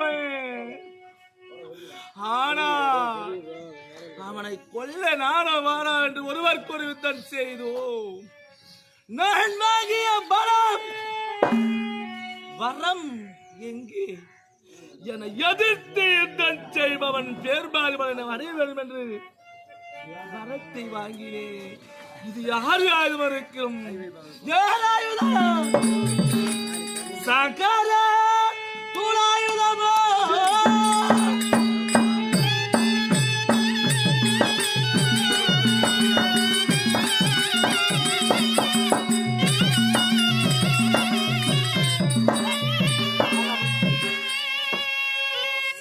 செய்வேன் ஆனா அவனை கொல்ல நானா வாரா என்று ஒருவருக்கு ஒரு யுத்தம் செய்தோம். நான் வாங்கிய பலம். வரம் எங்கே? என எதிர்த்து யுத்தம் செய்பவன் பேர்பாலிபவன் அடைய வேண்டும் என்று வரத்தை வாங்கினேன் இது யார் ஆயுதம் இருக்கும் யார்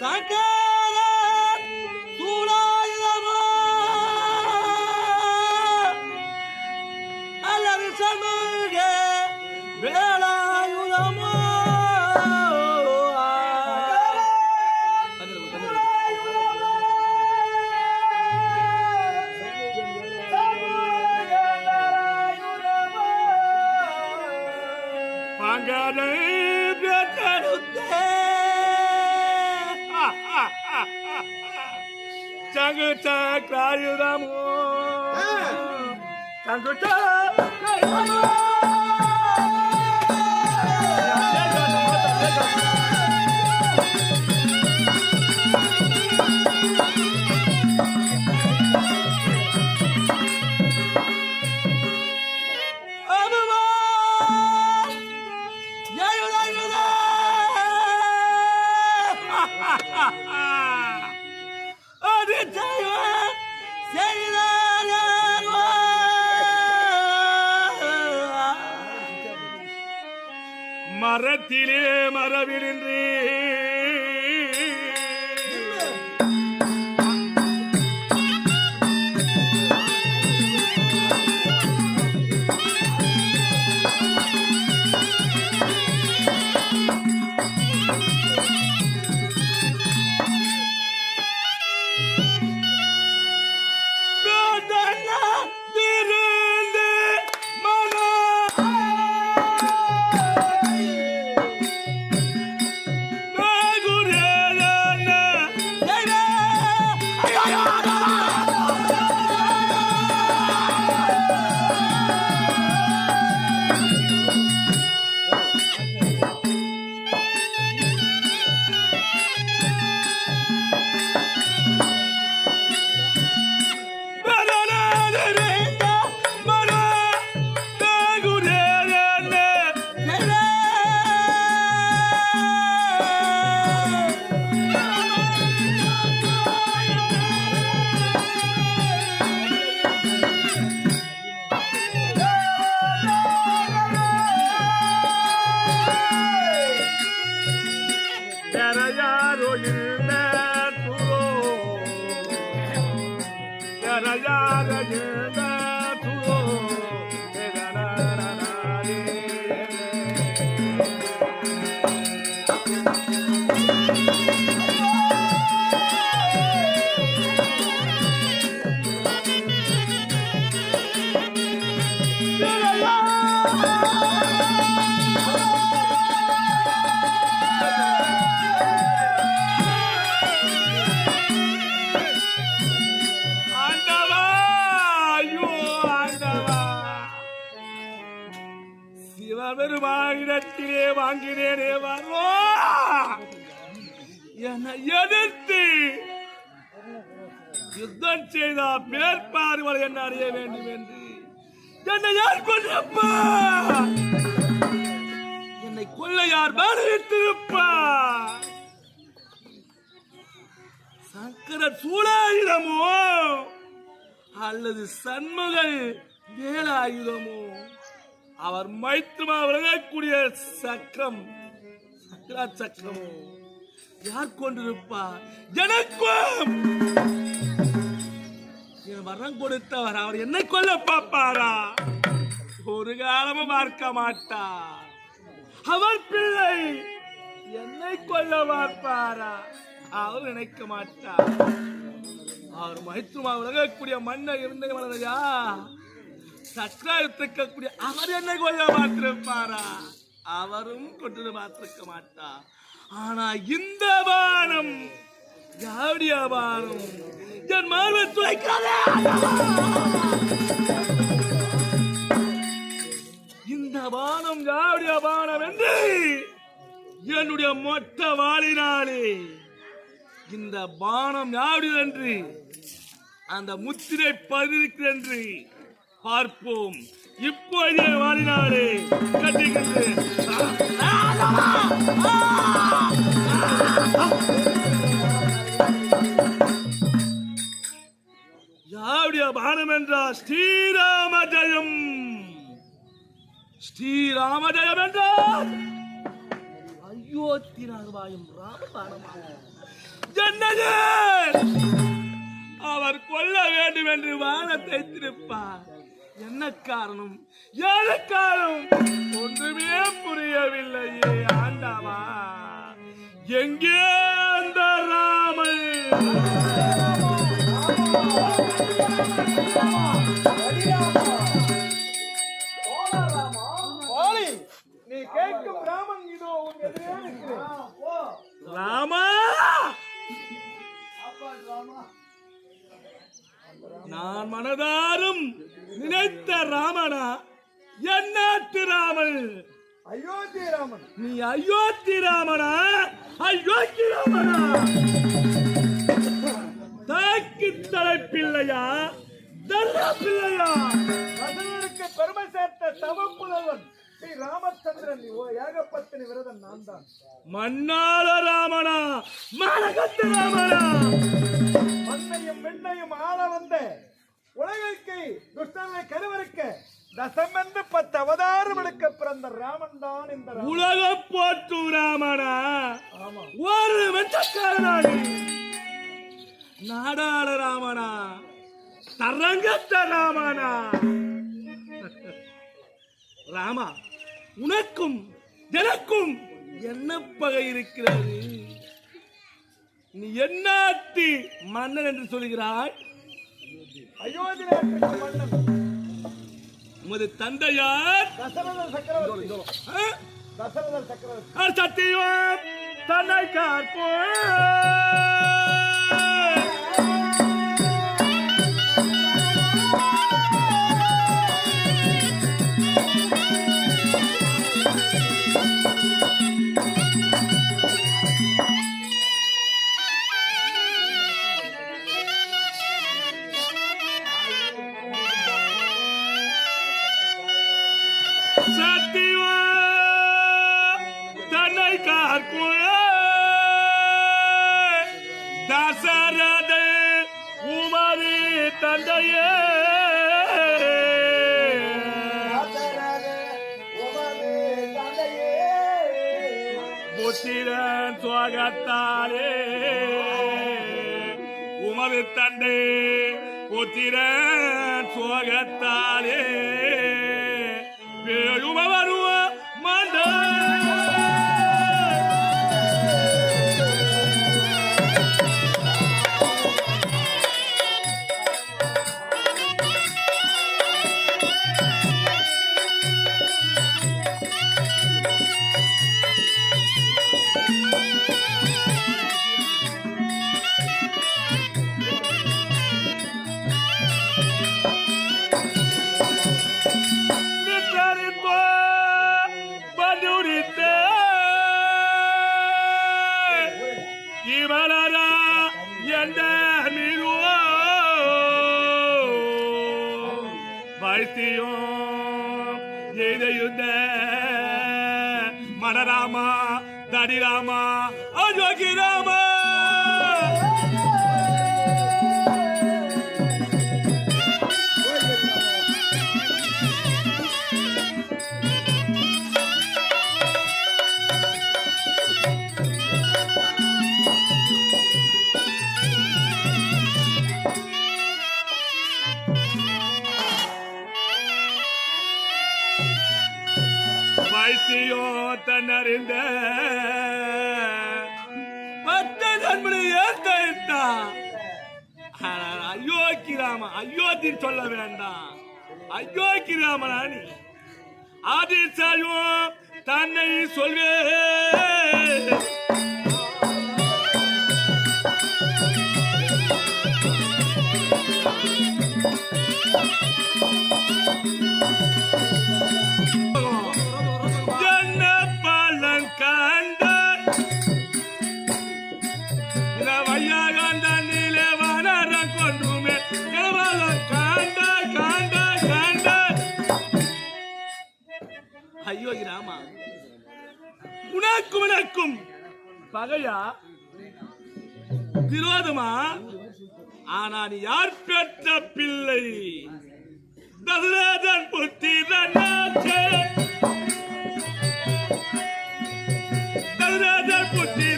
Danke! சிவபெருமானிடத்திலே வாங்கினேனே வரோ என்னை எதிர்த்து யுத்தம் செய்த மேற்பார்வல் என்ன அறிய வேண்டும் என்று. என்னை யார் கொண்டிருப்பா என்னை கொல்ல யார் பாதித்திருப்பா சங்கர சூழாயுதமோ அல்லது சண்முகல் வேலாயுதமோ? அவர் மைத்ரமா விலகக்கூடிய சக்கரம். சக்கரா சக்கரம். யார் கொண்டிருப்பார்? எனக்கும் என் வரம் கொடுத்தவர் அவர் என்னை கொல்ல பார்ப்பாரா? ஒரு காலமும் பார்க்க மாட்டார். அவர் பிள்ளை என்னை கொல்ல பார்ப்பாரா? அவர் நினைக்க மாட்டார். அவர் மைத்ரமா உலகக்கூடிய மன்னர் இருந்தே வளரையா சக்கரத்துக்கக்கூடிய அவர் என்ன கொள்ள பார்த்திருப்பாரா? அவரும் கொண்டு பார்த்திருக்க மாட்டார் ஆனா இந்த பானம் யாருடைய பானம் என் மார்பை துளைக்காதே இந்த பானம் யாருடைய பானம் என்று என்னுடைய மொத்த வாழினாலே இந்த பானம் யாருடைய என்று அந்த முத்திரை பதிருக்கு என்று பார்ப்போம். இப்போதே வாழினாலே கட்டுகின்றேன் யாருடைய பானம் என்றால் ஸ்ரீராம ஜெயம் ஸ்ரீராம ஜெயம் என்றால் அயோத்திராமாயம் ராமபாணமா. என்னது? அவர் கொல்ல வேண்டும் என்று வானத்தை திருப்பார். என்ன காரணம்? காரணம்? ஒன்றுமே புரியவில்லையே ஆண்டவா. எங்கே அந்த ராமன்? நீ கேட்கும் இதோ. ராமா! நான் மனதாரும் நினைத்த ராமனா? என்னாட்டு ராமன் அயோத்தி ராமன். நீ அயோத்தி ராமனா? அயோத்தி ராமனா? தாக்கி தலைப்பில்லையா தர்ற பிள்ளையா? கசனருக்கு பெருமை சேர்த்த தவ புலவன் ஸ்ரீ ராமச்சந்திரன் ஏகப்பத்தினி விரதன் நான் தான். மன்னால ராமனா? மானகத்து ராமனா? மண்ணையும் விண்ணையும் ஆள வந்த உலகிற்கு துஷ்டனை கருவறுக்க தசமென்று பத்து அவதாரம் எடுக்க பிறந்த ராமன் தான் இந்த உலக போட்டு ராமனா? ஒரு வெச்சக்காரனாடி நாடாள ராமனா? தரங்கத்த ராமனா? ராமா உனக்கும் எனக்கும் என்ன பகை இருக்கிறது? நீ என்னாட்டி மன்னன் என்று சொல்கிறாய்? அயோத்தி மன்னன் உமது தந்தையார் தசரத சக்கரவர்த்தி? தசரத சக்கரவர்த்தி. சத்தியம் தன்னை காப்போ புத்திரன் உமது தந்தை புத்திர சுவாகத்தாலே. வேழும வருவ இவரரா என்ற மிகுவோ வைத்தியம் எதையுந்த? மனராமா தடிராமா ராம சொல்ல வேண்டாம் அயோக்கி ராமனானி ஆதிசாயும் தன்னை சொல்வே Thank you. ஐயோ ராமா. உனக்கும் எனக்கும் பகையா? விரோதமா? ஆனா நீ யார் பெற்ற பிள்ளை? தசராஜன் புத்தி தசராஜன் தசரதன் புத்தி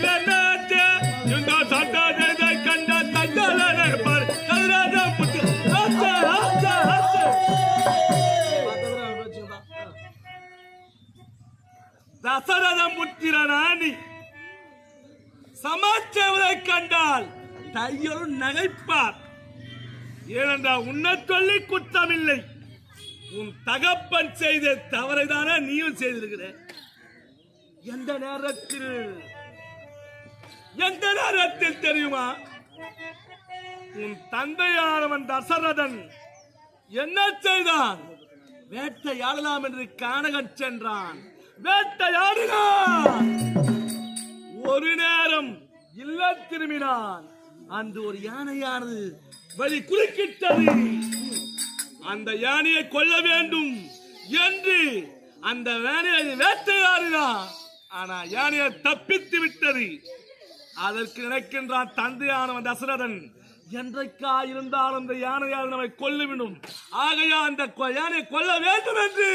தசரதம் புத்திரனானி சமாச்சவரை கண்டால் தையரும் நகைப்பார். ஏனென்றால் உன்னை சொல்லி குற்றமில்லை உன் தகப்பன் செய்த தவறைதானே நீயும் செய்திருக்கிற? எந்த நேரத்தில்? எந்த நேரத்தில் தெரியுமா? உன் தந்தையானவன் தசரதன் என்ன செய்தான்? வேட்டையாடலாம் என்று கானகன் சென்றான். வேட்டையாடினான் ஒரு நேரம் இல்ல திரும்பினான். அந்த ஒரு யானையானது வழி குறுக்கிட்டது அந்த யானையை கொல்ல வேண்டும் என்று அந்த யானையை வேட்டையாடினான் ஆனா யானையை தப்பித்து விட்டது. அதற்கு நினைக்கின்றான் தந்தையானவன் தசரதன் என்றைக்கா இருந்தாலும் அந்த யானையால் நம்மை கொல்லுவிடும் ஆகையா அந்த கொ- யானையை கொல்ல வேண்டும் என்று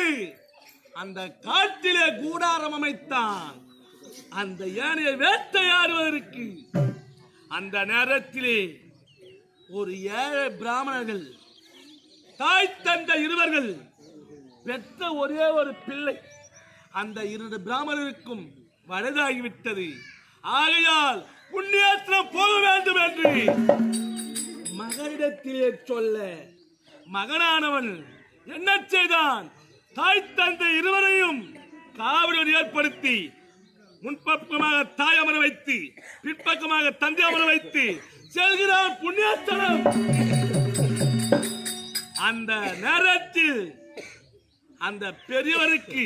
அந்த காட்டிலே கூடாரம் அமைத்தான். அந்த யானையை வேட்டையாடுவதற்கு. அந்த நேரத்திலே ஒரு ஏழை பிராமணர்கள் தாய் தந்த இருவர்கள் பெற்ற ஒரே ஒரு பிள்ளை. அந்த இரண்டு பிராமணருக்கும் வயதாகிவிட்டது. ஆகையால் புண்ணியாத்திரம் போக வேண்டும் என்று மகனிடத்திலே சொல்ல மகனானவன் என்ன செய்தான்? தாய் தந்தை இருவரையும் காவலுடன் ஏற்படுத்தி முன்பக்கமாக தாய் அமர வைத்து பின்பக்கமாக தந்தை அமர வைத்து செல்கிறான் புண்ணியஸ்தலம். அந்த நேரத்தில் அந்த பெரியவருக்கு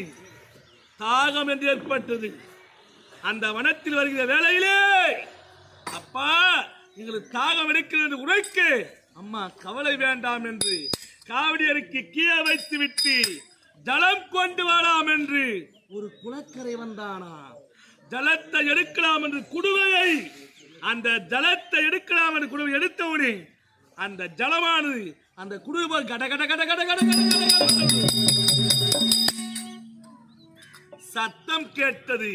தாகம் என்று ஏற்பட்டது. அந்த வனத்தில் வருகிற வேளையிலே அப்பா எங்களுக்கு தாகம் எடுக்கிறது என்று அம்மா கவலை வேண்டாம் என்று காவடியருக்கு கீழே வைத்து விட்டு ஜலம் கொண்டு வரலாம் என்று ஒரு குளக்கரை வந்தானா ஜலத்தை எடுக்கலாம் என்று குடுவையை அந்த ஜலத்தை எடுக்கலாம் என்று குடுவை எடுத்தவுடனே அந்த ஜலமானது அந்த குடுவை கட கட கட கட கட சத்தம் கேட்டது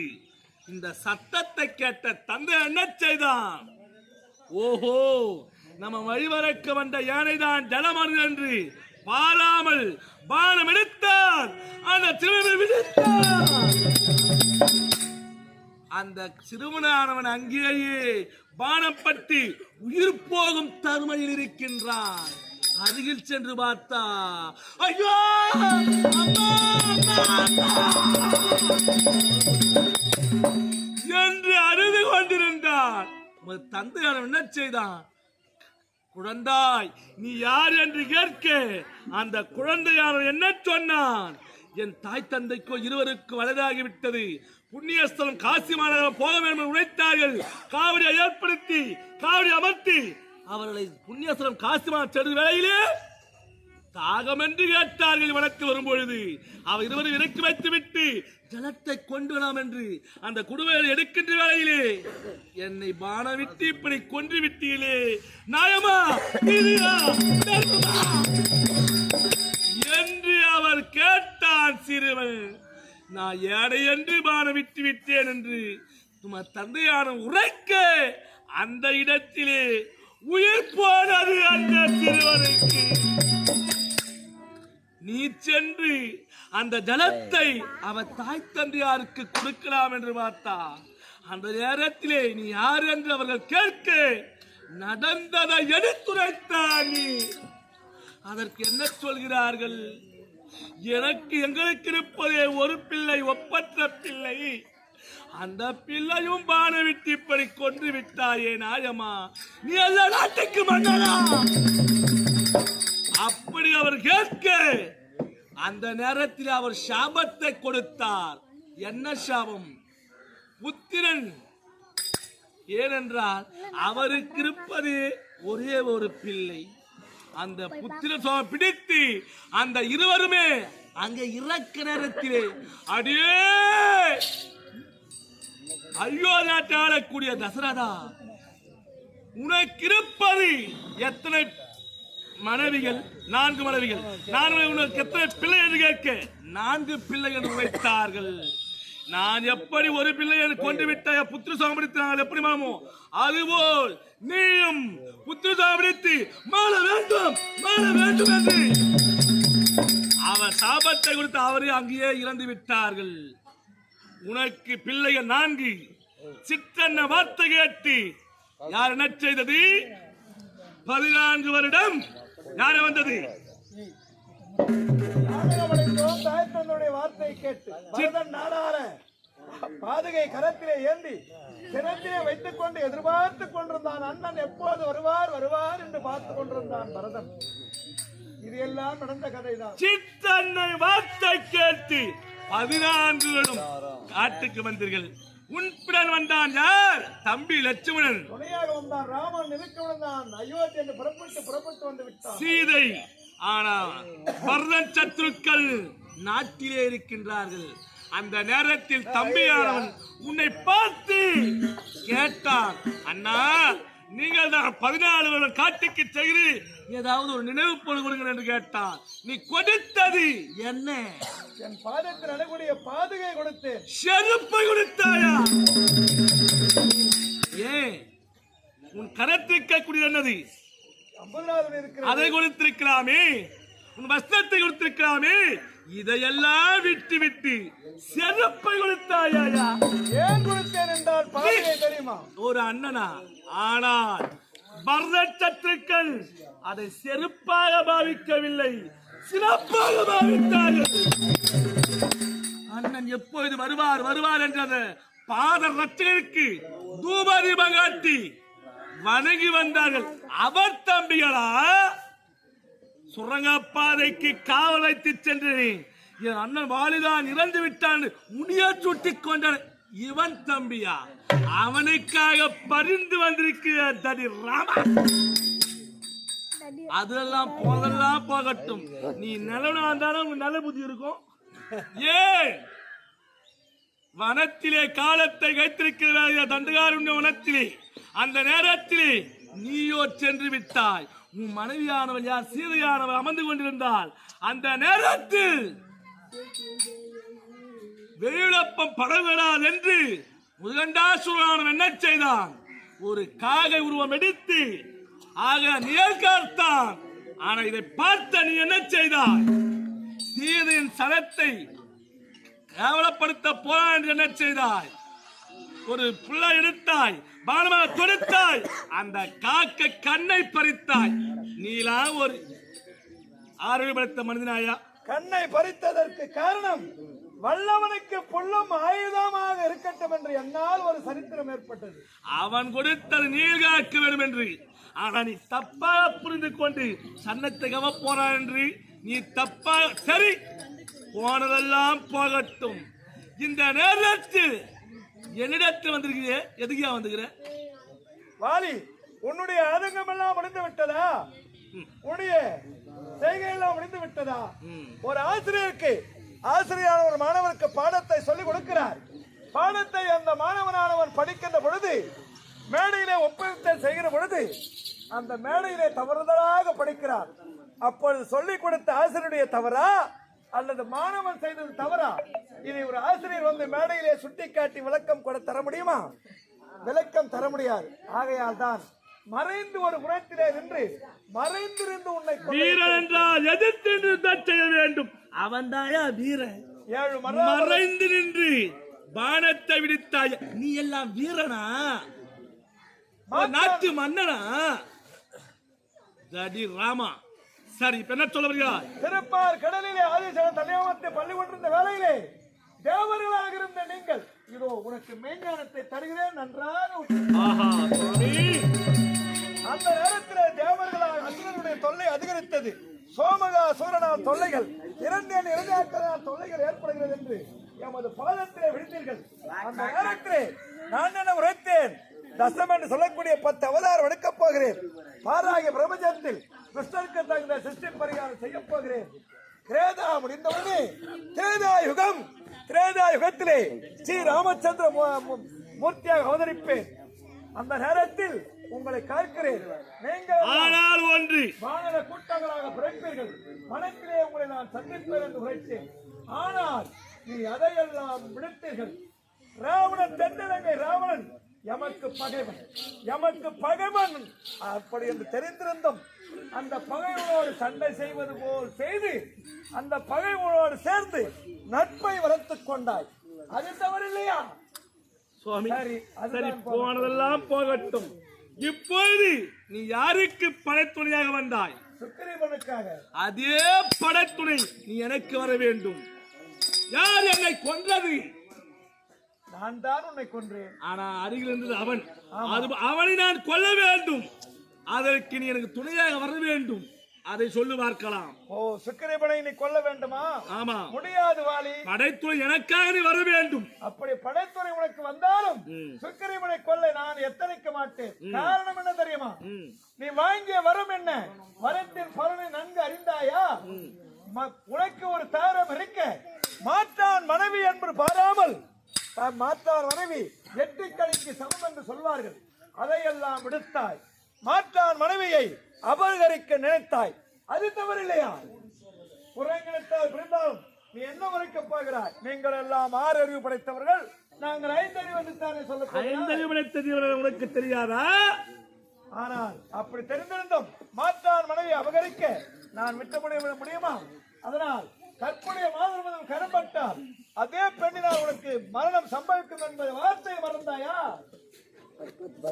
இந்த சத்தத்தை கேட்ட தந்தை என்ன செய்தான் ஓஹோ நம்ம வழிவரைக்க வந்த யானைதான் ஜலமானது என்று பாராமல் பானம் எடுத்தான் அந்த சிறுவனை விடுத்தான் அந்த சிறுவனானவன் அங்கேயே பானப்பட்டு உயிர் போகும் தருமையில் இருக்கின்றான். அருகில் சென்று பார்த்தா ஐயோ என்று அழுது கொண்டிருந்தான். தந்தையான தந்தையானவன் என்ன செய்தான்? குழந்தாய் நீ யார் என்று கேட்க அந்த குழந்தையானவன் என்ன சொன்னான்? என் தாய் தந்தைக்கோ இருவருக்கு வலதாகிவிட்டது புண்ணியஸ்தலம் காசி மாநகரம் போக வேண்டும் உழைத்தார்கள் காவடியை ஏற்படுத்தி காவடி அமர்த்தி அவர்களை புண்ணியஸ்தலம் காசி மாநகர் செல்லும் வேளையிலே தாகம் என்று கேட்டார்கள் வனத்தில் வரும்பொழுது. அவர் இருவரும் இறக்கி வைத்து விட்டு ஜலத்தை கொண்டு வரலாம் என்று அந்த குடும்பங்கள் எடுக்கின்ற வேளையிலே என்னை பான விட்டு இப்படி கொன்று விட்டீங்களே நாயமா என்று அவர் கேட்டான் சிறுவன். நான் ஏடை என்று பான விட்டு விட்டேன் என்று உமர் தந்தையான உரைக்க அந்த இடத்திலே உயிர் போனது அந்த சிறுவனுக்கு. நீ சென்று அந்த ஜலத்தை அவர் தாய் தந்தையாருக்கு கொடுக்கலாம் என்று பார்த்தா அந்த நேரத்திலே நீ யார் என்று அவர்கள் கேட்க நடந்ததை எடுத்துரைத்தான் நீ. அதற்கு என்ன சொல்கிறார்கள்? எனக்கு எங்களுக்கு இருப்பதே ஒரு பிள்ளை ஒப்பற்ற பிள்ளை. அந்த பிள்ளையும் பானை விட்டு இப்படி கொன்று விட்டாயே நாயமா நீ எல்லா நாட்டுக்கு மன்னனா? அப்படி அவர் கேட்க அந்த நேரத்தில் அவர் சாபத்தை கொடுத்தார். என்ன சாபம்? புத்திரன். ஏனென்றால் அவருக்கு இருப்பது ஒரே ஒரு பிள்ளை. அந்த புத்திர பிடித்து அந்த இருவருமே அங்க இறக்க நேரத்திலே அடியே! ஐயோ நாட்டை ஆளக்கூடிய தசரதா உனக்கு இருப்பது எத்தனை மனைவிகள்? நான்கு மனைவிகள். நான்கு உனக்கு எத்தனை பிள்ளை என்று கேட்க நான்கு பிள்ளைகள் வைத்தார்கள் நான் எப்படி ஒரு பிள்ளையை கொண்டு விட்ட புத்திர சாமடித்தார்கள் எப்படி மாமோ? அதுபோல் நீயும் புத்திர சாமடித்து மாற வேண்டும் மாற வேண்டும் என்று. அவர் சாபத்தை கொடுத்து அவரே அங்கேயே இறந்து விட்டார்கள். உனக்கு பிள்ளைய நான்கு. சித்தன்ன வார்த்தை கேட்டு யார் என்ன செய்தது? பதினான்கு வருடம் யார் வந்தது? வார்த்தையை கேட்டு பரதன் நாடார பாதுகை கரத்திலே ஏந்தி சிரத்திலே வைத்துக் கொண்டு எதிர்பார்த்து கொண்டிருந்தான் அண்ணன். எப்போது வருவார் வருவார் என்று பார்த்து கொண்டிருந்தான் பரதன். இது எல்லாம் நடந்த கதைதான். சித்தன்னை வார்த்தை கேட்டு பதினான்கு காட்டுக்கு வந்தீர்கள். உன்பிடன் வந்தான் யார்? தம்பி லட்சுமணன். துணையாக வந்தான் ராமன் நிற்க வந்தான் அயோத்தி என்று புறப்பட்டு புறப்பட்டு வந்து விட்டான். சீதை. ஆனா பரதன் சத்துருக்கள் நாட்டிலே இருக்கின்றார்கள். அந்த நேரத்தில் தம்பியானவன் உன்னை பார்த்து கேட்டான் அண்ணா நீங்கள் தான் பதினாலு வருடம் காட்டுக்கு சென்று ஏதாவது ஒரு நினைவு பொருள் கொடுங்கள் என்று கேட்டான். நீ கொடுத்தது என்ன? என் பாதத்தில் அடக்கூடிய பாதுகை கொடுத்தேன். செருப்பை கொடுத்தாயா? ஏன்? உன் கரத்திற்கக்கூடிய என்னது? அதை கொடுத்திருக்கலாமே உன் வஸ்திரத்தை கொடுத்திருக்கலாமே இதையெல்லாம் விட்டு விட்டு செருப்பை கொடுத்தாயா ஏன் கொடுத்தேன் என்றால் பாதுகை தெரியுமா? ஒரு அண்ணனா ஆனால் பரத சத்துருக்கள் அதை செருப்பாக பாவிக்கவில்லை சிறப்பாக பாவித்தார்கள். அண்ணன் எப்பொழுது வருவார் வருவார் என்றத பாத ரட்சகருக்கு தூபதீபம் காட்டி வணங்கி வந்தார்கள். அவர் தம்பிகளா? சுரங்கப்பாதைக்கு காவலைத்து சென்றேன். என் அண்ணன் வாலிதான் இறந்து விட்டான். முனிய சுட்டிக் கொண்டான் இவன் தம்பியா? அவனுக்காக பரிந்து வந்திருக்கிற தடி ராமா. அதெல்லாம் போதெல்லாம் போகட்டும். நீ நிலவனா இருந்தாலும் உனக்கு நல்ல புத்தி இருக்கும். ஏன்? வனத்திலே காலத்தை வைத்திருக்கிறாய் தண்டுகாருண்ய வனத்திலே. அந்த நேரத்திலே நீயோ சென்று விட்டாய். உன் மனைவியானவள் யார் சீதையானவள் அமர்ந்து கொண்டிருந்தால் அந்த நேரத்தில் வெயிலப்பம் படவிடாது என்று முதகண்டாசுரானவன் என்ன செய்தான்? ஒரு காகை உருவம் எடுத்து ஆக நியல்கார்த்தான் ஆனா இதை பார்த்த நீ என்ன செய்தாய்? சீதையின் சரத்தை கேவலப்படுத்த போறான் என்று என்ன செய்தாய்? ஒரு புள்ள எடுத்தாய் பானமாக தொடுத்தாய். அந்த காக்க கண்ணை பறித்தாய். நீலாம் ஒரு ஆரோக்கியப்படுத்த மனிதனாயா? கண்ணை பறித்ததற்கு காரணம் வல்லவனுக்கு புல்லும் ஆயுதமாக இருக்கட்டும் என்று என்னால் ஒரு சரித்திரம் ஏற்பட்டது. அவன் கொடுத்தது நீர் காக்க வேண்டும் என்று ஆனா நீ தப்பாக புரிந்து கொண்டு சன்னத்தை கவ போறான் என்று. நீ தப்பாக சரி போனதெல்லாம் போகட்டும். இந்த நேரத்தில் என்னிடத்தில் வந்திருக்கிறே எதுக்கியா வந்துக்கிற வாலி உன்னுடைய ஆதங்கம் எல்லாம் முடிந்து விட்டதா? உன்னுடைய செய்கையெல்லாம் முடிந்து விட்டதா. ஒரு ஆசிரியருக்கு ஆசிரியரான ஒரு மாணவருக்கு பாடத்தை சொல்லிக் கொடுக்கிறார். பாடத்தை அந்த மாணவனானவன் படிக்கின்ற பொழுது மேடையிலே ஒப்புவித்தல் செய்கிற பொழுது அந்த மேடையிலே தவறுதலாக படிக்கிறார். அப்பொழுது சொல்லிக் கொடுத்த ஆசிரியருடைய தவறா? அல்லது மாணவன் செய்தது தவறா? இதை ஒரு ஆசிரியர் வந்து மேடையிலே சுட்டிக்காட்டி விளக்கம் கூட தர முடியுமா? விளக்கம் தர முடியாது. ஆகையால் தான் மறைந்து ஒரு புறத்திலே நின்று மறைந்திருந்து உன்னை வீரன் என்றால் எதிர்த்து நின்று செய்ய வேண்டும். அவன் தாயா வீரன். ஏழு மறைந்து நின்று பானத்தை விடுத்தாய். நீ எல்லாம் வீரனா? நாட்டு மன்னனா? தடி ராமா. சரி இப்ப என்ன சொல்ல வருகிறார் திருப்பார் கடலிலே ஆதிசேஷன் தலையாமத்தை பள்ளி கொண்டிருந்த வேளையிலே தேவர்களாக இருந்த நீங்கள். இதோ உனக்கு மெய்ஞானத்தை தருகிறேன் நன்றாக அந்த நேரத்திலே தேவர்களாக அசுரனுடைய தொல்லை அதிகரித்தது. சோமகா சூரனால் தொல்லைகள் இரண்டேன் இரண்டாக்களால் தொல்லைகள் ஏற்படுகிறது என்று எமது பாதத்திலே விடுத்தீர்கள் அந்த நேரத்திலே நான் என்ன உரைத்தேன்? தசம் என்று சொல்லக்கூடிய பத்து அவதாரம் எடுக்கப் போகிறேன். பாராகிய பிரபஞ்சத்தில் கிருஷ்ணருக்கு தகுந்த சிருஷ்டி பரிகாரம் செய்ய போகிறேன். கிரேதா முடிந்தவுடனே திரேதா யுகம் திரேதா யுகத்திலே ஸ்ரீ ராமச்சந்திர மூர்த்தியாக அவதரிப்பேன். அந்த நேரத்தில் உங்களை காக்கிறேன். நீங்கள் ஆனால் ஒன்று. வானர கூட்டங்களாக பிறப்பீர்கள். மனத்திலே உங்களை நான் சந்திப்பேன் என்று உரைத்தேன். ஆனால் நீ அதையெல்லாம் விடுத்தீர்கள். ராவணன் தென்னிலங்கை ராவணன். எமக்கு பகைவன். எமக்கு பகைவன். அப்படி என்று தெரிந்திருந்தும் அந்த பகைவனோடு சண்டை செய்வது போல் செய்து அந்த பகைவனோடு சேர்ந்து நட்பை வளர்த்துக் கொண்டாய். அது தவறில்லையா? சுவாமி சரி, போனதெல்லாம் போகட்டும். இப்பொழுது நீ யாருக்கு படைத்துணையாக வந்தாய்? சுக்கிரீவனுக்காக. அதே படைத்துணை நீ எனக்கு வர வேண்டும். யார் என்னை கொன்றது? நான் தான் உன்னை கொன்றேன். ஆனா அருகில் இருந்தது அவன். அவனை நான் கொல்ல வேண்டும். அதற்கு நீ எனக்கு துணையாக வர வேண்டும். அதை சொல்லு பார்க்கலாம். ஓ சுக்கிரீவனை நீ கொல்ல வேண்டுமா? ஆமா. முடியாது வாலி. படைத்துணை எனக்காக நீ வர வேண்டும். அப்படி படைத்துறை உனக்கு வந்தாலும் ம். சுக்கிரீவனை கொல்ல நான் எத்தனைக்க மாட்டேன். காரணம் என்ன தெரியுமா. நீ வாங்கிய வரம் என்ன? வரத்தின் பலனை நன்கு அறிந்தாயா? உனக்கு ஒரு தாரம் இருக்க. மாற்றான் மனைவி என்று பாராமல் மாற்றான் மனைவி எட்டு கணிக்கு சமம் என்று சொல்வார்கள். அதையெல்லாம் விடுத்தாய். மாற்றான் மனைவியை அபகரிக்க நினைத்தாய். அது தவறில்லையா? புறங்கினத்தால் பிறந்தாலும் நீ என்ன உரைக்கப் போகிறாய்? நீங்கள் எல்லாம் ஆறு அறிவு படைத்தவர்கள். நாங்கள் ஐந்தறிவு என்று தானே சொல்ல ஐந்தறிவு படைத்தது உனக்கு தெரியாதா? ஆனால் அப்படி தெரிந்திருந்தும் மாற்றான் மனைவி அபகரிக்க நான் விட்டு முடிய முடியுமா? அதனால் கற்புடைய மாதம் கரம்பட்டால் அதே பெண்ணினால் உனக்கு மரணம் சம்பவிக்கும் என்பதை வார்த்தையை மறந்தாயா?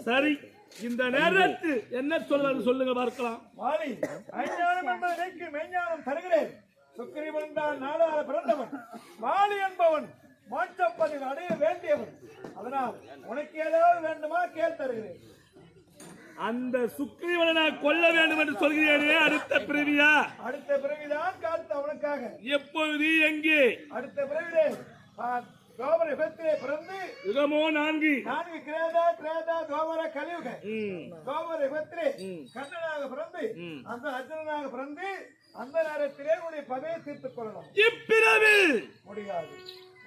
சரி. இந்த நேரத்தில் என்ன சொல்றது சொல்லுங்க பார்க்கலாம். வாலி அஞ்ஞானம் என்பதை நீக்கி மெஞ்ஞானம் தருகிறேன். சுக்கிரீவன் தான் நாடார பிறந்தவன். வாலி என்பவன் மோட்சப்பதிவு அடைய வேண்டியவன். அதனால் உனக்கு ஏதாவது வேண்டுமா கேள் தருகிறேன். அந்த சுக்ரீவனை நான் கொல்ல வேண்டும் என்று சொல்கிறேனே அடுத்த பிறவியா? அடுத்த பிறகுதான் காத்து அவனுக்காக. எப்பொழுது எங்கே? அடுத்த பிறவிலே கோபர யுகத்திலே பிறந்து யுகமோ நான்கு. நான்கு கிரேதா கிரேதா கோபர கலியுக. கோபர யுகத்திலே கண்ணனாக பிறந்து அந்த அர்ஜுனனாக பிறந்து அந்த நேரத்திலே உன்னுடைய பகையை தீர்த்துக் கொள்ளலாம் இப்பிறவி முடியாது.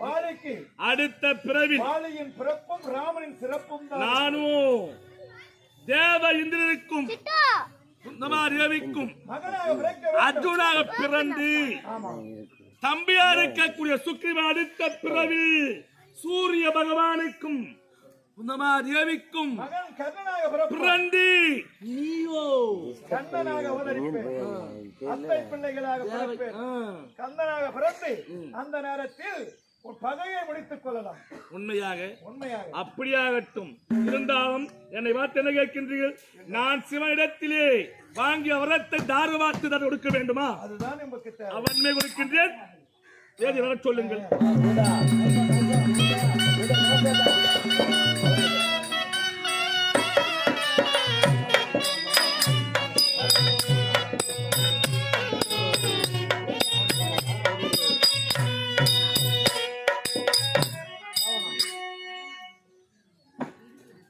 வாலிக்கு அடுத்த பிறவி வாலியின் பிறப்பும் ராமனின் சிறப்பும் தான். நானும் தேவ இந்திரனுக்கும் சுந்தமார் ரவிக்கும். அர்ஜுனாக பிறந்து ஆமா தம்பியா இருக்கக்கூடிய சுக்ரீவன் அடுத்த பிறவி சூரிய பகவானுக்கும் கண்ணனாக பிறப்பு பிறந்து. நீயோ. கண்ணனாக பிள்ளைகளாக பிறப்பேன். கந்தனாக பிறந்து அந்த நேரத்தில் உன் பகையை முடித்துக் கொள்ளலாம். உண்மையாக உண்மையாக. அப்படியாகட்டும். இருந்தாலும் என்னை பார்த்து என்ன கேட்கின்றீர்கள்? நான் சிவனிடத்திலே வாங்கிய வரத்தை தாரவாத்து தான் கொடுக்க வேண்டுமா? அதுதான் அவன்மை கொடுக்கின்றேன். ஏதி வர சொல்லுங்கள்.